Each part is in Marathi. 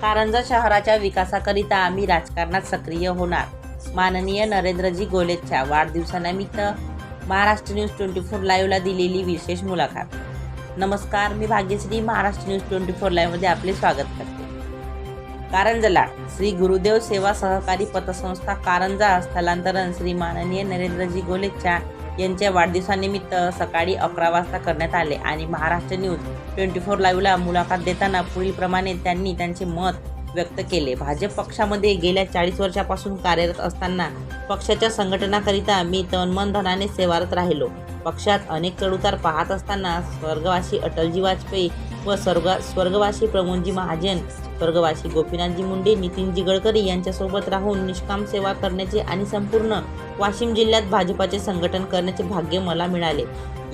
कारंजा शहराच्या विकासाकरिता आम्ही राजकारणात सक्रिय होणार. माननीय नरेंद्रजी गोलेच्या वाढदिवसानिमित्त महाराष्ट्र न्यूज ट्वेंटी फोर लाईव्हला दिलेली विशेष मुलाखत. नमस्कार मी Bhagyashree Maharashtra news twenty four लाईव्हमध्ये आपले स्वागत करते. कारंजला श्री गुरुदेव सेवा सहकारी पतसंस्था कारंजा स्थलांतरण श्री माननीय नरेंद्रजी गोलेच्या यांच्या वाढदिवसानिमित्त सकाळी अकरा वाजता करण्यात आले. आणि महाराष्ट्र न्यूज ट्वेंटी फोर लाईव्हला मुलाखत देताना पुढीलप्रमाणे त्यांनी त्यांचे मत व्यक्त केले. भाजप पक्षामध्ये गेल्या चाळीस वर्षापासून कार्यरत असताना पक्षाच्या संघटनाकरिता मी तनमन धनाने सेवारत राहिलो. पक्षात अनेक चढउतार पाहत असताना स्वर्गवासी अटलजी वाजपेयी व स्वर्गा स्वर्गवासी प्रमोदजी महाजन स्वर्गवासी गोपीनाथजी मुंडे नितीनजी गडकरी यांच्यासोबत राहून निष्काम सेवा करण्याचे आणि संपूर्ण वाशिम जिल्ह्यात भाजपाचे संघटन करण्याचे भाग्य मला मिळाले.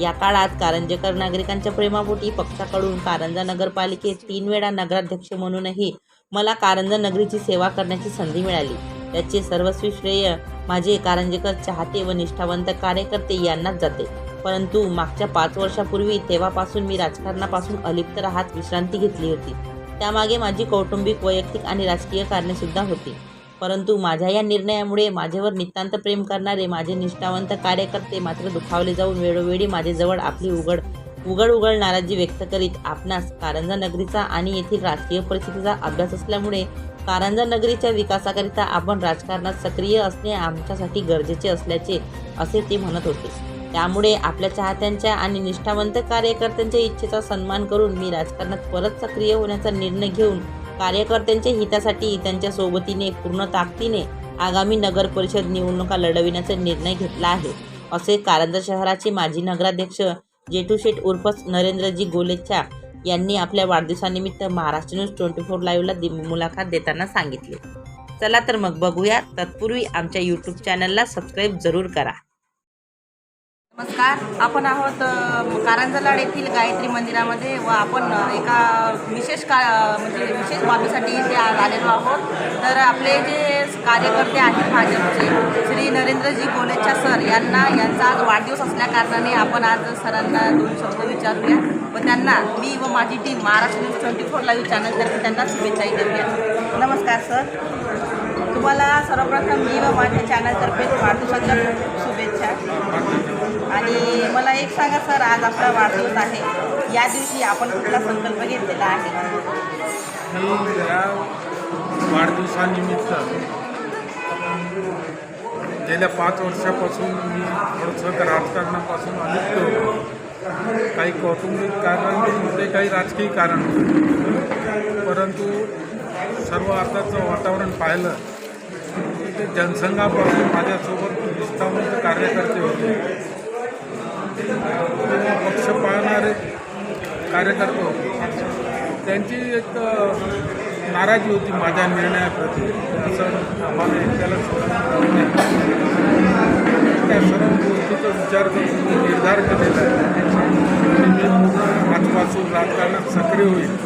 या काळात कारंजेकर नागरिकांच्या प्रेमापोटी पक्षाकडून कारंजा नगरपालिकेत तीन वेळा नगराध्यक्ष म्हणूनही मला कारंजा नगरीची सेवा करण्याची संधी मिळाली. त्याचे सर्वस्वी श्रेय माझे कारंजेकर चाहते व निष्ठावंत कार्यकर्ते यांनाच जाते. परंतु मागच्या पाच वर्षापूर्वी तेव्हापासून मी राजकारणापासून अलिप्त राहत विश्रांती घेतली होती. त्यामागे माझी कौटुंबिक वैयक्तिक आणि राजकीय कारणेसुद्धा होती. परंतु माझ्या या निर्णयामुळे माझ्यावर नितांत प्रेम करणारे माझे निष्ठावंत कार्यकर्ते मात्र दुखावले जाऊन वेळोवेळी माझ्याजवळ आपली उघड उघड उघड नाराजी व्यक्त करीत आपणास कारंजा नगरीचा आणि येथील राजकीय परिस्थितीचा अभ्यास असल्यामुळे कारंजा नगरीच्या विकासाकरिता आपण राजकारणात सक्रिय असणे आमच्यासाठी गरजेचे असल्याचे असे ते म्हणत होते. त्यामुळे आपल्या चाहत्यांच्या आणि निष्ठावंत कार्यकर्त्यांच्या इच्छेचा सन्मान करून मी राजकारणात परत सक्रिय होण्याचा निर्णय घेऊन कार्यकर्त्यांच्या हितासाठी त्यांच्या सोबतीने पूर्ण ताकदीने आगामी नगर परिषद निवडणुका लढविण्याचा निर्णय घेतला आहे. असे कारंजा शहराचे माजी नगराध्यक्ष जेठू शेठ उर्फ नरेंद्रजी गोलेच्छा यांनी आपल्या वाढदिवसानिमित्त महाराष्ट्र न्यूज ट्वेंटी फोर लाईव्हला दि मुलाखत देताना सांगितले. चला तर मग बघूया. तत्पूर्वी आमच्या यूट्यूब चॅनलला सबस्क्राईब जरूर करा. नमस्कार. आपण आहोत कारंजलाड येथील गायत्री मंदिरामध्ये व आपण एका विशेष का म्हणजे विशेष बाबीसाठी इथे आलेलो आहोत. तर आपले जे कार्यकर्ते आहेत भाजपचे. श्री नरेंद्रजी गोलेच्छा सर यांना यांचा आज वाढदिवस असल्याकारणाने आपण आज सरांना दोन शब्द विचारूया. व त्यांना मी व माझी team Maharashtra news twenty four live चॅनलतर्फे त्यांना शुभेच्छाही देऊया. नमस्कार सर. तुम्हाला सर्वप्रथम मी व माझ्या चॅनलतर्फे वाढदिवसाच्या खूप शुभेच्छा. आणि मला एक सांगा सर आज आपला वाढदिवस आहे. या दिवशी आपण कुठला संकल्प घेतलेला आहे? हो, वाढदिवसानिमित्त गेल्या पाच वर्षापासून मी थोडंसं राजकारणापासून अलिप्त होतो. काही कौटुंबिक कारण होते काही राजकीय कारण. होते परंतु सर्व आताचं वातावरण पाहिलं ते जनसंघापासून माझ्यासोबत निष्ठावंत कार्यकर्ते होते. पक्ष पाळणारे कार्यकर्ते होते. त्यांची एक नाराजी होती माझ्या निर्णयाप्रती. असं आम्हाला एकट्याला सोडून त्या सर्व गोष्टीचा विचार करून मी निर्धार केलेला आहे. मी आजपासून राजकारणात सक्रिय होईल.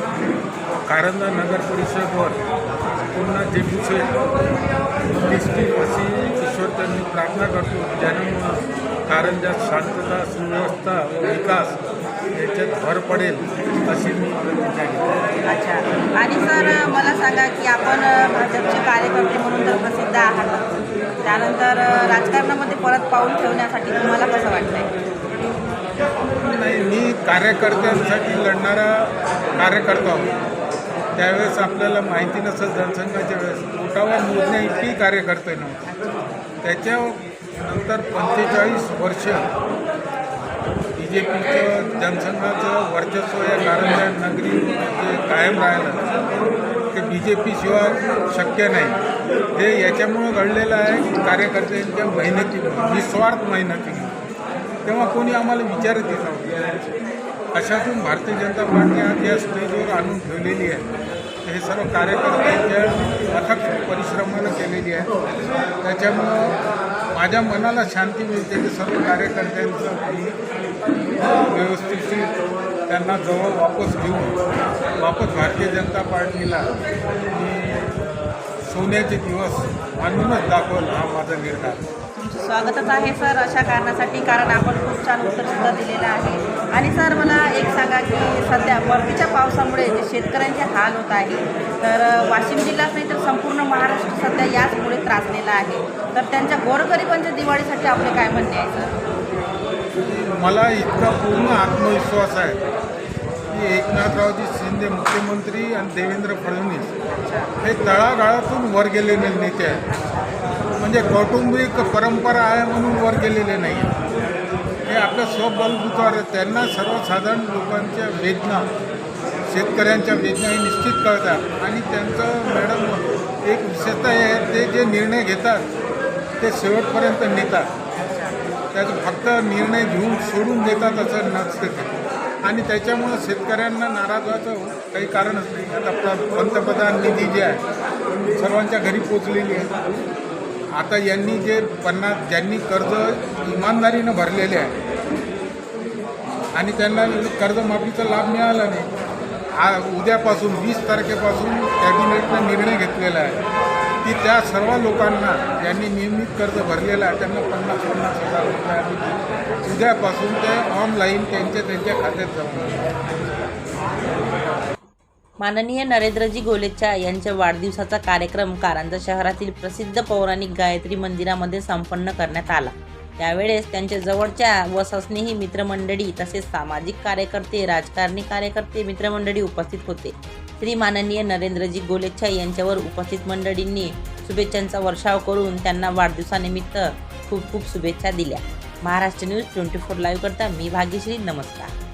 कारंजा नगर परिषदवर पुन्हा जे विषय दिसतील अशी ईश्वर त्यांनी प्रार्थना करतो ज्याच्यामुळं कारंजात शांतता सुव्यवस्था व विकास याच्यात भर पडेल अशी मी प्रतिज्ञा घेतो अच्छा. आणि सर मला सांगा की आपण भाजपचे कार्यकर्ते म्हणून तर प्रसिद्ध आहात. त्यानंतर राजकारणामध्ये परत पाऊल ठेवण्यासाठी तुम्हाला कसं वाटतंय? नाही मी कार्यकर्त्यांसाठी लढणारा कार्यकर्ता होतो त्यावेळेस आपल्याला माहिती नसत जनसंघाच्या वेळेस. पोटावर मोजण्या इतकी कार्यकर्ते नव्हते. त्याच्या नंतर पंचेचाळीस वर्ष बी जे पीचं जनसंघाचं वर्चस्व या कारंजा नगरी जे कायम राहिलं. ते बी जे पी शिवाय शक्य नाही. हे याच्यामुळं घडलेलं आहे की कार्यकर्त्यांच्या मेहनतीमुळे निस्वार्थ मेहनतीमुळे. तेव्हा कोणी आम्हाला विचारत येत नव्हतं. अशातून भारतीय जनता पार्टी आज या स्टेजवर आणून ठेवलेली आहे? हे सर्व कार्यकर्त्यांच्या अथक परिश्रमानं केलेली आहे. त्याच्यामुळं माझ्या मनाला शांती मिळते की सर्व कार्यकर्त्यांचं व्यवस्थेशी व्यवस्थित त्यांना जवळ वापस घेऊन वापस भारतीय जनता पार्टीला सोन्याचे दिवस आणूनच दाखवलं हा माझा निर्धार. तुमचं स्वागतच आहे सर अशा कारणासाठी कारण आपण खूप छान उत्तर सुद्धा दिलेलं आहे. आणि सर मला एक सांगा की सध्या परतीच्या पावसामुळे जे शेतकऱ्यांचे हाल होत आहे तर वाशिम जिल्हाच नाही तर संपूर्ण महाराष्ट्र सध्या याचमुळे त्रासलेला आहे. तर त्यांच्या गोरगरिबांच्या दिवाळीसाठी आपले काय म्हणणे आहे सर? मला इतका पूर्ण आत्मविश्वास आहे की एकनाथरावजी शिंदे मुख्यमंत्री आणि देवेंद्र फडणवीस हे तळागाळातून वर गेलेले नेते आहेत. म्हणजे कौटुंबिक परंपरा आहे म्हणून वर गेलेले नाही आपलं आपल्या स्वबलबुतावर त्यांना सर्वसाधारण लोकांच्या वेदना शेतकऱ्यांच्या वेदना हे निश्चित कळतात आणि त्यांचं मॅडम एक विशेषता आहे ते जे निर्णय घेतात ते शेवटपर्यंत नेतात. त्याचं फक्त निर्णय घेऊन सोडून देतात असं नसतं आणि त्याच्यामुळं शेतकऱ्यांना नाराज व्हायचं काही कारणच नाही. आता पंतप्रधान निधी जे आहे सर्वांच्या घरी पोचलेली आहे. आता यांनी जे पन्नास ज्यांनी कर्ज इमानदारीनं भरलेले आहे आणि त्यांना कर्जमाफीचा लाभ मिळाला नाही. आ उद्यापासून वीस तारखेपासून कॅबिनेटनं निर्णय घेतलेला आहे. की त्या सर्व लोकांना ज्यांनी नियमित कर्ज भरलेलं आहे त्यांना पन्नास पन्नास हजार रुपये आम्ही उद्यापासून ते ऑनलाईन त्यांच्या त्यांच्या खात्यात जमा माननीय नरेंद्रजी गोलेच्या यांच्या वाढदिवसाचा कार्यक्रम कारंजा शहरातील प्रसिद्ध पौराणिक गायत्री मंदिरामध्ये संपन्न करण्यात आला. त्यावेळेस त्यांच्या जवळच्या व सस्नेही मित्रमंडळी तसेच सामाजिक कार्यकर्ते राजकारणी कार्यकर्ते मित्रमंडळी उपस्थित होते. श्री माननीय नरेंद्रजी गोलेच्छा यांच्यावर उपस्थित मंडळींनी शुभेच्छांचा वर्षाव करून त्यांना वाढदिवसानिमित्त खूप खूप शुभेच्छा दिल्या. Maharashtra news twenty four live करता मी भाग्यश्री. नमस्कार.